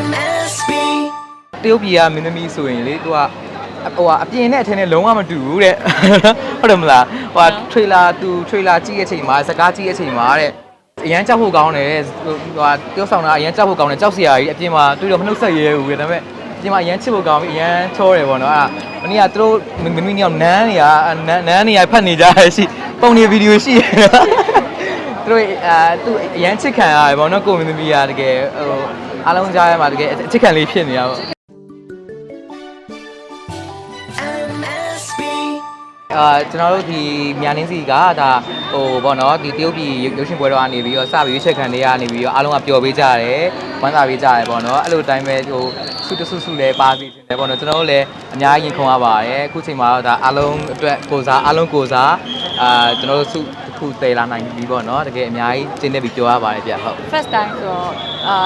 MSB တရုတ်ပြည်ကမင်းသမီးဆိုရင်လေသူကဟိုကအပြင်နဲ့အထင်းနဲ့လုံးဝမတူဘူးတဲ့ဟုတ်တယ်မလားဟိုကထရေလာသူထရေလာကြည့်ရဲ့ချိန်မှာစကားကြည့်ရဲ့ချိန်မှာတဲ့အရန်ကြောက်ဖို့ကောင်းတယ်ဟိုဟိုကတရုတ်ဆောင်တာအရန်ကြောက်ဖို့ကောင်းတယ်ကြောက်စရာကြီးအပြင်မှာတွေ့တော့မနှုတ်ဆက်ရဲဘူးတဲ့ဒါပေမဲ့အပြင်မှာအရန်ချစ်ဖို့ကောင်းပြီးအရန်ချောတယ်ပေါ့နော်အဲ့ဒါမနေ့ကသူတို့မင်းသမီးညောင်နန်းနေရနန်းနန်းနေရဖတ်နေကြရရှိပုံနေဗီဒီယိုရှိရ သူတို့အာသူအရန်ချစ်ခံရတယ်ပေါ့နော်ကိုမင်းသမီးကတကယ်ဟိုအားလုံးကြားရမှာတကယ်အချစ်ခံလေးဖြစ်နေတာပေါ့ MSB အာကျွန်တော်တို့ဒီမြန်နင်းစီကဒါဟိုဗောနော်ဒီတရုတ်ပြည်ရုပ်ရှင်ပွဲတော်ကနေပြီးတော့စပြီးရွေးချက်ခံတွေကနေပြီးတော့အားလုံးကပျော်ပေးကြတယ်ဝမ်းသာပေးကြတယ်ဗောနော်အဲ့လိုတိုင်းပဲဟိုဆုတဆုဆုလည်းပါစီတယ်ဗောနော်ကျွန်တော်တို့လည်းအများကြီးရင်ခုန်ရပါတယ်အခုချိန်မှာတော့ဒါအားလုံးအတွက်ကိုစားအားလုံးကိုစားအာကျွန်တော်တို့ဆုတစ် ခုတည်လာနိုင်ပြီဗောနော်တကယ်အများကြီးကျင်းနေပြီးပြောရပါတယ်ဗျဟုတ် first time ဆိုတော့အာ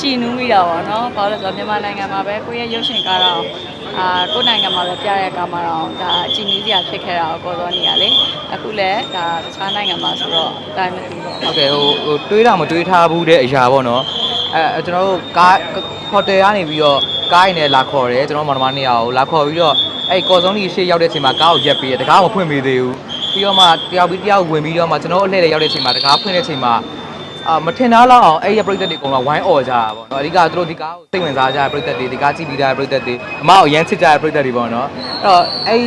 ကြည်နူးမိတာပေါ့နော်ဘာလို့လဲဆိုတော့မြန်မာနိုင်ငံမှာပဲကိုယ့်ရဲ့ရုပ်ရှင်ကားတော့အာကိုယ့်နိုင်ငံမှာပဲပြတဲ့ကားမှာတော့ဒါကြည်နူးစရာဖြစ်ခဲ့တာကိုပေါ်တော့နေရလေအခုလည်းဒါတခြားနိုင်ငံမှာဆိုတော့အတိုင်းမသိဘူးပေါ့ဟုတ်ကဲ့ဟိုဟိုတွေးတာမတွေးထားဘူးတဲ့အရာပေါ့နော်အဲအဲကျွန်တော်တို့ကားဟိုတယ်ကနေပြီးတော့ကားရင်လည်းလာခေါ်တယ်ကျွန်တော်မောင်နှမနှစ်ယောက်ကိုလာခေါ်ပြီးတော့အဲ့ကော်စုံကြီးရှေ့ရောက်တဲ့အချိန်မှာကားကိုရက်ပေးတယ်တကားမဖွင့်ပေးသေးဘူး ပြီးတော့မှတယောက်ပြီးတယောက်ဝင်ပြီးတော့မှကျွန်တော်အလှည့်တွေရောက်တဲ့အချိန်မှာတကားဖွင့်တဲ့အချိန်မှာအာမထင်သားလောက်အောင်အဲ့ရပရိသတ်တွေအကုန်လုံးဝိုင်းអော်ကြတာပေါ့နော်အဓိကသူတို့ဒီကားကိုစိတ်ဝင်စားကြတဲ့ပရိသတ်တွေဒီကားကြည့်ပြီးတဲ့ပရိသတ်တွေအမကိုရမ်းချစ်ကြတဲ့ပရိသတ်တွေပေါ့နော်အဲ့တော့အဲ့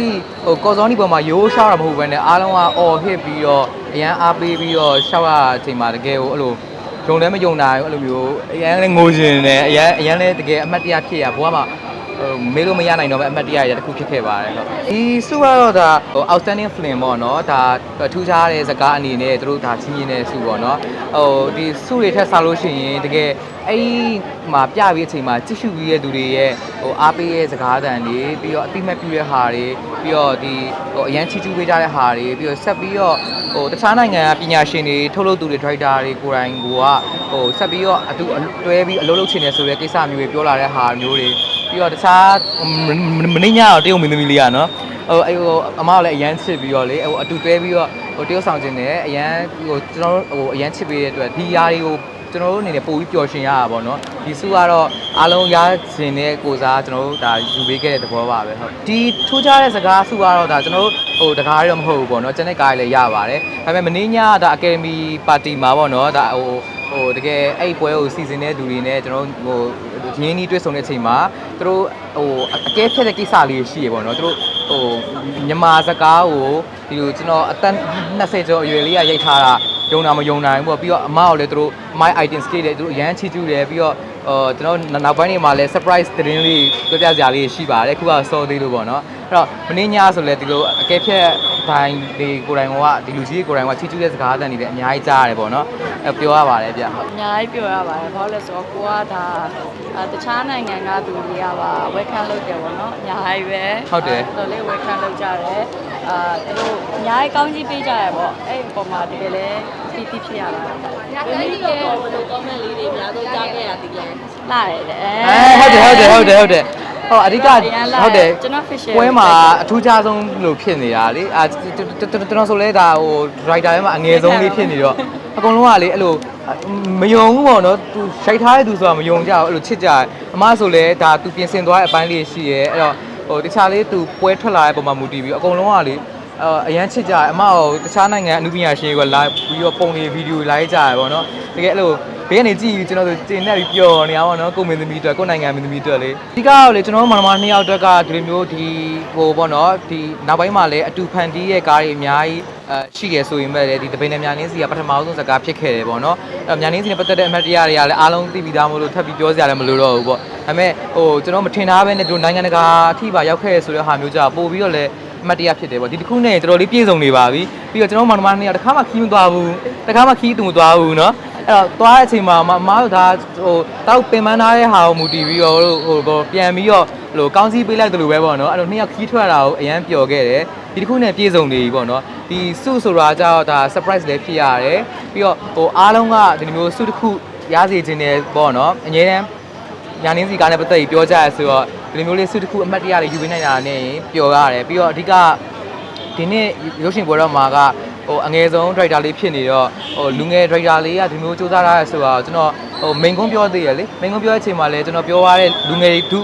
ဟိုကော်စောနီပေါ်မှာရိုးရှောက်တာမဟုတ်ဘဲနဲ့အားလုံးကអော်ဟစ်ပြီးတော့အရန်အားပေးပြီးတော့ရှောက်ရတဲ့အချိန်မှာတကယ်ကိုအဲ့လိုယုံလည်းမယုံနိုင်ဘူးအဲ့လိုမျိုးအရန်လည်းငိုရှင်တယ်အရန်အရန်လည်းတကယ်အမှတ်တရဖြစ်ရဘဝမှာဟို မေးလို့မရနိုင်တော့ပဲအမှတ်တရရတစ်ခုဖြစ်ခဲ့ပါတယ်ဟုတ်ဒီစုကတော့ဒါဟို outstanding film ပေါ့နော်ဒါထူးခြားတဲ့ဇာတ်ကားအနေနဲ့သူတို့ဒါချင်းချင်းတဲ့စုပေါ့နော်ဟိုဒီစုတွေထက်စားလို့ရှိရင်တကယ်အဲ့ဒီမှာပြပြီးအချိန်မှာကြည့်ရှုပြီးတဲ့သူတွေရဲ့ဟိုအားပေးရဲ့စကားသံတွေပြီးတော့အတိမတ်ပြုတဲ့ဟာတွေပြီးတော့ဒီဟိုအရန်ချီချူပေးကြတဲ့ဟာတွေပြီးတော့ဆက်ပြီးတော့ဟိုတခြားနိုင်ငံကပညာရှင်တွေထုတ်လုပ်သူတွေ director တွေကိုယ်တိုင်ကိုကဟိုဆက်ပြီးတော့အတူတွဲပြီးအလုပ်လုပ်ချင်တယ်ဆိုတဲ့ကိစ္စမျိုးတွေပြောလာတဲ့ဟာမျိုးတွေ ပြီးတော့တခြားမင်းညတော့တရုတ်မင်းသမီးလေးอ่ะเนาะဟိုအဲ့ဟိုအမကလည်းအရန်ချစ်ပြီးတော့လေဟိုအတူတွဲပြီးတော့ဟိုတရုတ်ဆောင်ခြင်းနဲ့အရန်ဟိုကျွန်တော်တို့ဟိုအရန်ချစ်ပေးတဲ့အတွက်ဒီຢာတွေကိုကျွန်တော်တို့အနေနဲ့ပို့ပြီးပျော်ရွှင်ရတာပေါ့နော်ဒီစုကတော့အားလုံးရခြင်းတဲ့ကိုစားကျွန်တော်တို့ဒါယူပေးခဲ့တဲ့သဘောပါပဲဟုတ်ဒီထူးခြားတဲ့စကားစုကတော့ဒါကျွန်တော်တို့ဟိုတကားရတော့မဟုတ်ဘူးပေါ့နော်ကျန်တဲ့ကားလည်းရပါတယ်ဒါပေမဲ့မင်းညဒါအကယ်ဒမီပါတီမှာပေါ့နော်ဒါဟို ဟိုတကယ်အဲ့ပွဲကိုစီစဉ်တဲ့သူတွေနဲ့ကျွန်တော်တို့ဟိုရင်းနှီးတွေ့ဆုံတဲ့အချိန်မှာသူတို့ဟိုအကဲဖြတ်တဲ့ကိစ္စလေးရှိရပေါ့နော်သူတို့ဟိုမြန်မာစကားကိုဒီလိုကျွန်တော်အသက်20ကျော်အရွယ်လေးကရိုက်ထားတာယုံတာမယုံနိုင်ဘူးပေါ့ပြီးတော့အမကိုလည်းသူတို့ my item skate တွေသူတို့အရန်ချီကျူးတယ်ပြီးတော့ဟိုကျွန်တော်နောက်ပိုင်းတွေမှာလည်း surprise သတင်းလေးပြောပြစရာလေးရှိပါတယ်အခုကစောသေးလို့ပေါ့နော်အဲ့တော့မင်းညဆိုလည်းဒီလိုအကဲဖြတ် တိုင်းတွေကိုယ်တိုင်ကဒီလူကြီးကိုယ်တိုင်ကချီကျူးတဲ့စကားအသံတွေလည်းအများကြီးကြားရတယ်ပေါ့နော်အဲ့ပြောရပါတယ်ဗျဟုတ်အများကြီးပြောရပါတယ်ဘာလို့လဲဆိုတော့ကိုကဒါအာတခြားနိုင်ငံကသူတွေကပါ welcome လုပ်တယ်ပေါ့နော်အများကြီးပဲဟုတ်တယ်အာတော်လေး welcome လုပ်ကြတယ်အာသူတို့အများကြီးကောင်းကြီးပေးကြရပေါ့အဲ့ဒီပုံမှာတကယ်လဲတီးတီးဖြစ်ရပါတယ်ညာတိုင်းဒီတော့ဘယ်လို comment လေးတွေအများဆုံးကြားခဲ့ရသေးလဲလာတယ်တဲ့အဲဟုတ်တယ်ဟုတ်တယ်ဟုတ်တယ်ဟုတ်တယ် ဟောအဓိကရန်လာဟုတ်တယ်ကျွန်တော် official ပွဲမှာအထူးခြားဆုံးလို့ဖြစ်နေတာလေအာကျွန်တော်ဆိုလဲဒါဟို writer ထဲမှာအငယ်ဆုံးလေးဖြစ်နေတော့အကုန်လုံးကလေအဲ့လိုမယုံဘူးပေါ့နော်သူရှိုက်ထားတဲ့သူဆိုတာမယုံကြဘူးအဲ့လိုချစ်ကြတယ်အမဆိုလဲဒါသူပြင်ဆင်သွားတဲ့အပိုင်းလေးရှိရဲအဲ့တော့ဟိုတခြားလေးသူပွဲထွက်လာတဲ့ပုံမှာမူတည်ပြီးအကုန်လုံးကလေအအရန်ချစ်ကြတယ်အမဟိုတခြားနိုင်ငံအနုပညာရှင်တွေကလာပြီးတော့ပုံလေးဗီဒီယိုလာကြရပေါ့နော်တကယ်အဲ့လို ဘေးကနေကြည့်ပြီးကျွန်တော်တို့တင်နေပြီးပျော်နေရပါတော့ကိုမင်းသမီးအတွက်ကိုနိုင်ငံမင်းသမီးအတွက်လေအဓိကတော့လေကျွန်တော်တို့မနမနှစ်ယောက်အတွက်ကဒီလိုမျိုးဒီဟိုပေါ့နော်ဒီနောက်ပိုင်းမှာလည်းအတူဖန်တီးရဲ့ကားတွေအများကြီးအဲရှိတယ်ဆိုရင်ပဲလေဒီတပိန်နဲ့မြန်နင်းစီကပထမဆုံးစကားဖြစ်ခဲ့တယ်ပေါ့နော်အဲ့မြန်နင်းစီနဲ့ပတ်သက်တဲ့အမှတ်တရတွေကလည်းအားလုံးသိပြီးသားမို့လို့ထပ်ပြီးပြောစရာလည်းမလိုတော့ဘူးပေါ့ဒါပေမဲ့ဟိုကျွန်တော်မထင်ထားပဲနဲ့တို့နိုင်ငံတကာအထိပါရောက်ခဲ့ရဆိုတဲ့ဟာမျိုးကြပို့ပြီးတော့လည်းအမှတ်တရဖြစ်တယ်ပေါ့ဒီတစ်ခုနဲ့တော်တော်လေးပြည့်စုံနေပါပြီပြီးတော့ကျွန်တော်မောင်နှမနှစ်ယောက်တစ်ခါမှခီးမသွားဘူးတစ်ခါမှခီးသူမသွားဘူးเนาะ အဲ့တော့သွားတဲ့အချိန်မှာမမတို့ဒါဟိုတောက်ပင်ပန်းထားတဲ့ဟာကိုမူတည်ပြီးတော့ဟိုဟိုပြန်ပြီးတော့ဟိုကောင်းစည်းပေးလိုက်တယ်လို့ပဲပေါ့နော်အဲ့တော့နှစ်ယောက်ခီးထွက်တာကိုအရန်ပျော်ခဲ့တယ်ဒီတစ်ခုနဲ့ပြည့်စုံနေပြီပေါ့နော်ဒီစုဆိုတာကြောင့်ဒါ surprise လည်းဖြစ်ရတယ်ပြီးတော့ဟိုအားလုံးကဒီလိုမျိုးစုတစ်ခုရစေခြင်းနဲ့ပေါ့နော်အငြင်းတန်းညာနင်းစီကားနဲ့ပတ်သက်ပြီးပြောကြရဆိုတော့ဒီလိုမျိုးလေးစုတစ်ခုအမှတ်တရလေးယူပေးနိုင်တာနဲ့ပျော်ရတယ်ပြီးတော့အဓိကဒီနေ့ရုပ်ရှင်ပွဲတော်မှာက ဟဟိုအငယ်ဆုံး driver လေးဖြစ်နေတော့ဟိုလူငယ် driver လေးကဒီမျိုးစူးစမ်းထားရဲဆိုတော့ကျွန်တော်ဟိုမိန်ကုန်းပြောသေးရလေမိန်ကုန်းပြောတဲ့အချိန်မှာလည်းကျွန်တော်ပြောရတဲ့လူငယ်တွေသူ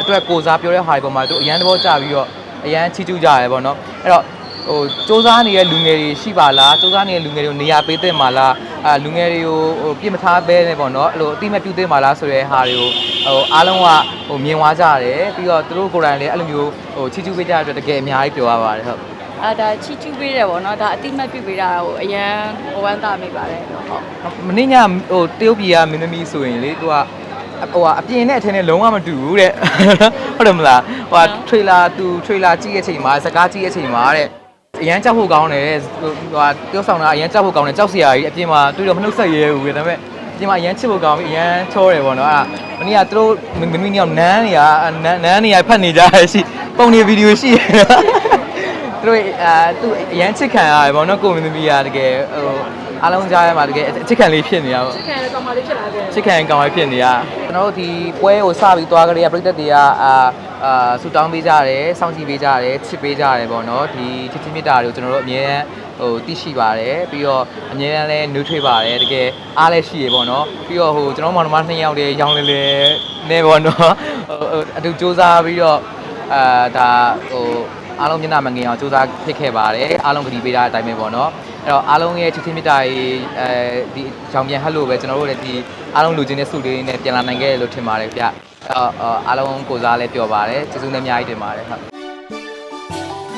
အတွက်ကိုစားပြောတဲ့ဟာတွေပေါ်မှာသူအရန်တဘောကြပြီးတော့အရန်ချီးကျူးကြရဲပေါ့နော်အဲ့တော့ဟိုစူးစမ်းနေတဲ့လူငယ်တွေရှိပါလားစူးစမ်းနေတဲ့လူငယ်တွေကိုနေရာပေးသင့်ပါလားအာလူငယ်တွေကိုဟိုပြစ်မထားပဲနေပေါ့နော်အဲ့လိုအတိမပြုသင့်ပါလားဆိုတဲ့ဟာတွေကိုဟိုအားလုံးကဟိုမြင်သွားကြတယ်ပြီးတော့သူတို့ကိုယ်တိုင်လည်းအဲ့လိုမျိုးဟိုချီချူပေးကြတဲ့အတွက်တကယ်အများကြီးပြောရပါတယ်ဟုတ် အာဒါချီချူးပေးတယ်ပေါ့နော်ဒါအတိမတ်ပြုပေးတာဟိုအရန်ဟိုဝမ်းသာမိပါတယ်လို့ဟုတ်မင်းညဟိုတရုတ်ပြည်ကမင်းသမီးဆိုရင်လေသူကဟိုအပြင်နဲ့အထင်းနဲ့လုံးဝမတူဘူးတဲ့ဟုတ်တယ်မလားဟိုထရေလာသူထရေလာကြည့်ရဲ့ချိန်မှာစကားကြည့်ရဲ့ချိန်မှာတဲ့အရန်ကြောက်ဖို့ကောင်းတယ်ဟိုဟိုပြောဆောင်တာအရန်ကြောက်ဖို့ကောင်းတယ်ကြောက်စရာကြီးအပြင်မှာတွေ့တော့မနှုတ်ဆက်ရဲဘူးဒါပေမဲ့အပြင်မှာအရန်ချစ်ဖို့ကောင်းပြီးအရန်ချောတယ်ပေါ့နော်အဲ့ဒါမနေ့ကသူတို့မင်းမင်းညောင်နန်းနေရနန်းနန်းနေရဖတ်နေကြရရှိပုံနေဗီဒီယိုရှိတယ် သူတို့အာသူအရန်ချစ်ခံရတယ်ပေါ့နော်ကိုမင်းသမီးကတကယ်ဟိုအားလုံးကြားရမှာတကယ်အချစ်ခံလေးဖြစ်နေတာပေါ့ခံရကောင်မလေးဖြစ်လာခဲ့ချစ်ခံကောင်ပဲဖြစ်နေရကျွန်တော်တို့ဒီပွဲကိုစပြီးသွားကြတဲ့ပြည်သက်တွေကအာအာဆူတောင်းပေးကြတယ်စောင့်ကြည့်ပေးကြတယ်ချစ်ပေးကြတယ်ပေါ့နော်ဒီချစ်ချင်းမြတ်တာတွေကိုကျွန်တော်တို့အမြဲတမ်းဟိုသိရှိပါတယ်ပြီးတော့အမြဲတမ်းလည်းနှွေးထွေးပါတယ်တကယ်အားလည်းရှိရပေါ့နော်ပြီးတော့ဟိုကျွန်တော်မောင်နှမနှစ်ယောက်တည်းရောင်းလေလေနေပေါ့နော်ဟိုဟိုအတူစူးစမ်းပြီးတော့အာဒါဟို အားလုံးမျက်နှာမငင်အောင်စူးစမ်းဖြစ်ခဲ့ပါတယ်အားလုံးကတိပေးထားတဲ့အတိုင်းပဲပေါ့နော်အဲ့တော့အားလုံးရဲ့ချစ်ချင်းမြတ်တာတွေအဲဒီကြောင်ပြန်ဟတ်လို့ပဲကျွန်တော်တို့လည်းဒီအားလုံးလူချင်းတဲ့စုလေးနဲ့ပြန်လာနိုင်ခဲ့တယ်လို့ထင်ပါတယ်ဗျအော်အော်အားလုံးကိုစားလည်းပြောပါတယ်ကျေးဇူးနဲ့အများကြီးတင်ပါတယ်ဟုတ်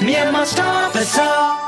Myanmar Star Bazaar.